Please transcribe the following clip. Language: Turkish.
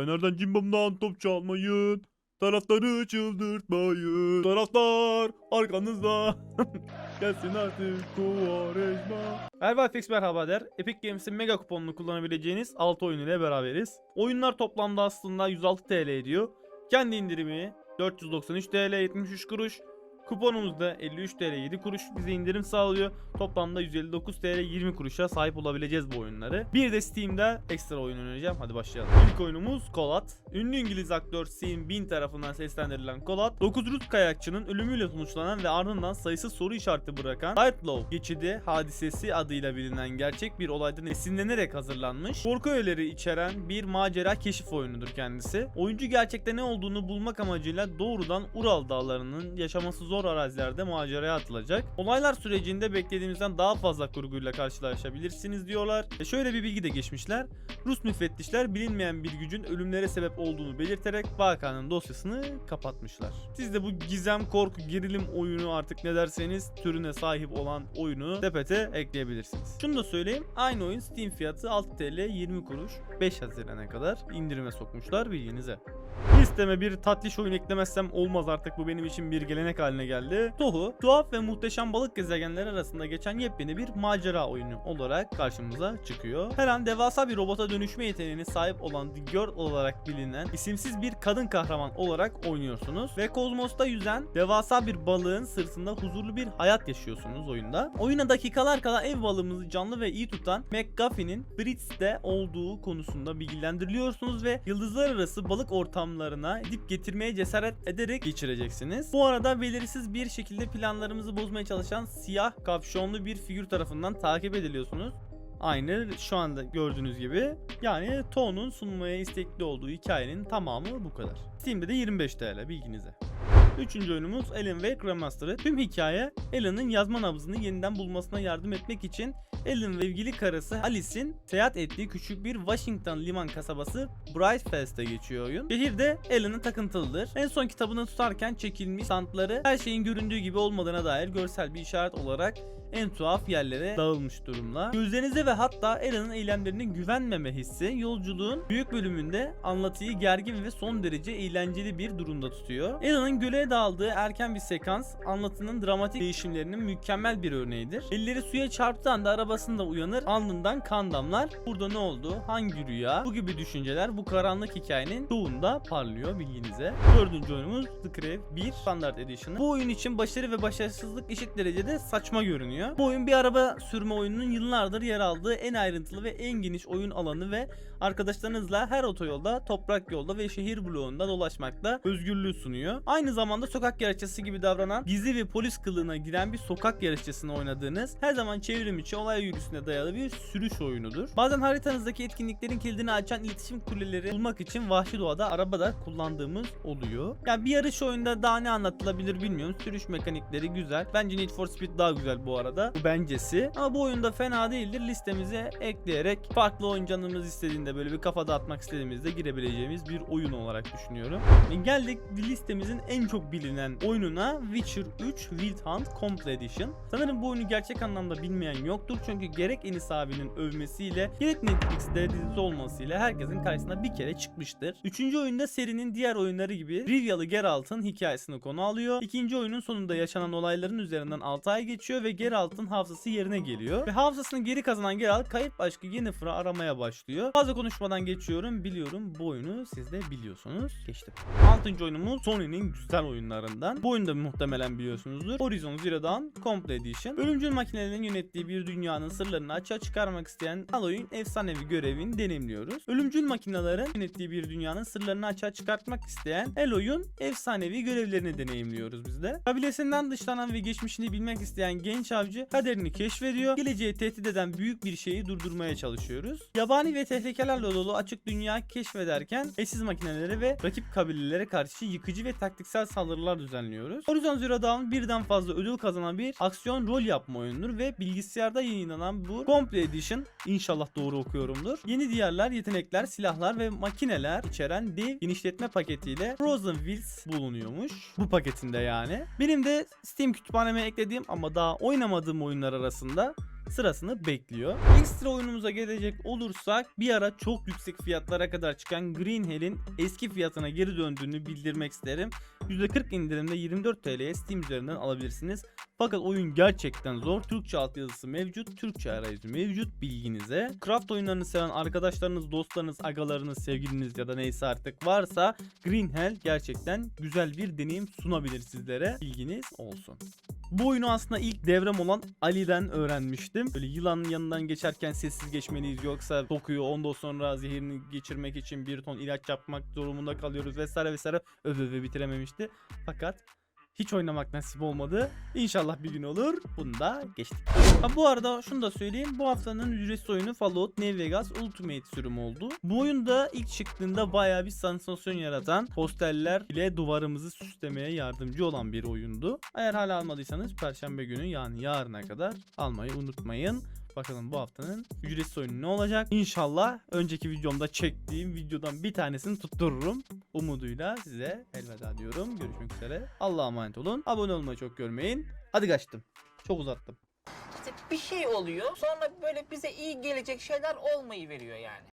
Fener'den cimbomdan top çalmayın. Taraftarı çıldırtmayın. Taraftar arkanızda. Gelsin artık Kuvarejma. Ervalfix merhaba der. Epic Games'in mega kuponunu kullanabileceğiniz 6 oyun ile beraberiz. Oyunlar toplamda aslında 106 TL ediyor. Kendi indirimi 493 TL 73 kuruş. Kuponumuz da 53 TL 7 kuruş bize indirim sağlıyor. Toplamda 159 TL 20 kuruşa sahip olabileceğiz bu oyunları. Bir de Steam'de ekstra oyun önereceğim. Hadi başlayalım. İlk oyunumuz Kolat. Ünlü İngiliz aktör Sean Bean tarafından seslendirilen Kolat, 9 Rus kayakçının ölümüyle sonuçlanan ve ardından sayısız soru işareti bırakan Lightlow geçidi hadisesi adıyla bilinen gerçek bir olaydan esinlenerek hazırlanmış. Korku öğeleri içeren bir macera keşif oyunudur kendisi. Oyuncu gerçekte ne olduğunu bulmak amacıyla doğrudan Ural dağlarının yaşaması zor arazilerde maceraya atılacak. Olaylar sürecinde beklediğimizden daha fazla kurguyla karşılaşabilirsiniz diyorlar. E şöyle bir bilgi de geçmişler. Rus müfettişler bilinmeyen bir gücün ölümlere sebep olduğunu belirterek Bakan'ın dosyasını kapatmışlar. Siz de bu gizem, korku, gerilim oyunu artık ne derseniz türüne sahip olan oyunu sepete ekleyebilirsiniz. Şunu da söyleyeyim. Aynı oyun Steam fiyatı 6 TL 20 kuruş 5 Haziran'a kadar indirime sokmuşlar bilginize. Listeme bir tatlış oyun eklemezsem olmaz artık bu benim için bir gelenek haline geldi. Tohu, tuhaf ve muhteşem balık gezegenleri arasında geçen yepyeni bir macera oyunu olarak karşımıza çıkıyor. Her an devasa bir robota dönüşme yeteneğine sahip olan The Girl olarak bilinen isimsiz bir kadın kahraman olarak oynuyorsunuz ve kozmosta yüzen devasa bir balığın sırtında huzurlu bir hayat yaşıyorsunuz oyunda. Oyuna dakikalar kala ev balığımızı canlı ve iyi tutan McGuffey'nin Brits'te olduğu konusunda bilgilendiriliyorsunuz ve yıldızlar arası balık ortamlarına gidip getirmeye cesaret ederek geçireceksiniz. Bu arada belirsiz bir şekilde planlarımızı bozmaya çalışan siyah kapşonlu bir figür tarafından takip ediliyorsunuz. Aynı şu anda gördüğünüz gibi. Yani To'nun sunmaya istekli olduğu hikayenin tamamı bu kadar. Steam'de de 25 TL bilginize. Üçüncü oyunumuz Alan Wake Remastered. Tüm hikaye Alan'ın yazma nabzını yeniden bulmasına yardım etmek için Alan ve evgili karısı Alice'in seyahat ettiği küçük bir Washington liman kasabası Brightfest'e geçiyor oyun. Şehirde Alan'ın takıntılıdır. En son kitabını tutarken çekilmiş standları her şeyin göründüğü gibi olmadığına dair görsel bir işaret olarak en tuhaf yerlere dağılmış durumda. Gözlerinize ve hatta Alan'ın eylemlerine güvenmeme hissi yolculuğun büyük bölümünde anlatıyı gergin ve son derece eğlenceli bir durumda tutuyor. Alan'ın göle dağıldığı erken bir sekans anlatının dramatik değişimlerinin mükemmel bir örneğidir. Elleri suya çarptığı anda arabasında uyanır alnından kan damlar. Burada ne oldu? Hangi rüya? Bu gibi düşünceler bu karanlık hikayenin çoğunda parlıyor bilginize. Dördüncü oyunumuz The Crave 1 Standard Edition. Bu oyun için başarı ve başarısızlık eşit derecede saçma görünüyor. Bu oyun bir araba sürme oyununun yıllardır yer aldığı en ayrıntılı ve en geniş oyun alanı ve arkadaşlarınızla her otoyolda, toprak yolda ve şehir bloğunda dolaşmakta özgürlüğü sunuyor. Aynı zamanda sokak yarışçısı gibi davranan, gizli ve polis kılığına giren bir sokak yarışçısını oynadığınız, her zaman çevrim içi olay yürüyüşüne dayalı bir sürüş oyunudur. Bazen haritanızdaki etkinliklerin kilidini açan iletişim kuleleri bulmak için vahşi doğada arabada kullandığımız oluyor. Yani bir yarış oyunda daha ne anlatılabilir bilmiyorum. Sürüş mekanikleri güzel. Bence Need for Speed daha güzel bu arada. Bu bencesi. Ama bu oyunda fena değildir. Listemize ekleyerek farklı oyun canımız istediğinde böyle bir kafa dağıtmak istediğimizde girebileceğimiz bir oyun olarak düşünüyorum. Ve geldik listemizin en çok bilinen oyununa Witcher 3 Wild Hunt Complete Edition. Sanırım bu oyunu gerçek anlamda bilmeyen yoktur. Çünkü gerek Enis abinin övmesiyle gerek Netflix'te dizisi olmasıyla herkesin karşısına bir kere çıkmıştır. Üçüncü oyunda serinin diğer oyunları gibi Rivya'lı Geralt'ın hikayesini konu alıyor. İkinci oyunun sonunda yaşanan olayların üzerinden 6 ay geçiyor ve Geralt'ın hafızası yerine geliyor. Ve hafızasını geri kazanan Geralt kayıp aşkı Yennefer'ı aramaya başlıyor. Fazla konuşmadan geçiyorum. Biliyorum bu oyunu siz de biliyorsunuz. Geçtim. Altıncı oyunumuz Sony'nin güzel oyunlarından. Bu oyunu da muhtemelen biliyorsunuzdur. Horizon Zero Dawn Complete Edition. Ölümcül makinelerin yönettiği bir dünyanın sırlarını açığa çıkarmak isteyen Aloy'un efsanevi görevini deneyimliyoruz. Ölümcül makinelerin yönettiği bir dünyanın sırlarını açığa çıkartmak isteyen Eloy'un efsanevi görevlerini deneyimliyoruz biz de. Kabilesinden dışlanan ve geçmişini bilmek isteyen genç avcı kaderini keşfediyor. Geleceği tehdit eden büyük bir şeyi durdurmaya çalışıyoruz. Yabani ve tehlikelerle dolu açık dünya keşfederken eşsiz makinelere ve rakip kabilelere karşı yıkıcı ve taktiksel saldırılar düzenliyoruz. Horizon Zero Dawn birden fazla ödül kazanan bir aksiyon rol yapma oyunudur ve bilgisayarda yayınlanan bu Complete Edition inşallah doğru okuyorumdur. Yeni diyarlar, yetenekler, silahlar ve makineler içeren dev genişletme paketiyle Frozen Wilds bulunuyormuş. Bu paketinde yani. Benim de Steam kütüphaneme eklediğim ama daha oynamadığım oyunlar arasında sırasını bekliyor. Ekstra oyunumuza gelecek olursak bir ara çok yüksek fiyatlara kadar çıkan Green Hell'in eski fiyatına geri döndüğünü bildirmek isterim. %40 indirimde 24 TL'ye Steam üzerinden alabilirsiniz. Fakat oyun gerçekten zor. Türkçe altyazısı mevcut, Türkçe arayüzü mevcut bilginize. Craft oyunlarını seven arkadaşlarınız, dostlarınız, agalarınız, sevgiliniz ya da neyse artık varsa Green Hell gerçekten güzel bir deneyim sunabilir sizlere. Bilginiz olsun. Bu oyunu aslında ilk devrem olan Ali'den öğrenmiştim. Böyle yılanın yanından geçerken sessiz geçmeliyiz yoksa dokuyor ondan sonra zehirini geçirmek için bir ton ilaç yapmak durumunda kalıyoruz vesaire vesaire öve öve bitirememişti. Fakat hiç oynamak nasip olmadı. İnşallah bir gün olur. Bunu da geçtik. Ha bu arada şunu da söyleyeyim. Bu haftanın ücretsiz oyunu Fallout New Vegas Ultimate sürümü oldu. Bu oyunda ilk çıktığında bayağı bir sansasyon yaratan posterler ile duvarımızı süslemeye yardımcı olan bir oyundu. Eğer hala almadıysanız perşembe günü yani yarına kadar almayı unutmayın. Bakalım bu haftanın ücretsiz oyunu ne olacak? İnşallah önceki videomda çektiğim videodan bir tanesini tuttururum. Umuduyla size elveda diyorum. Görüşmek üzere. Allah'a emanet olun. Abone olmayı çok görmeyin. Hadi kaçtım. Çok uzattım. İşte bir şey oluyor. Sonra böyle bize iyi gelecek şeyler olmayı veriyor yani.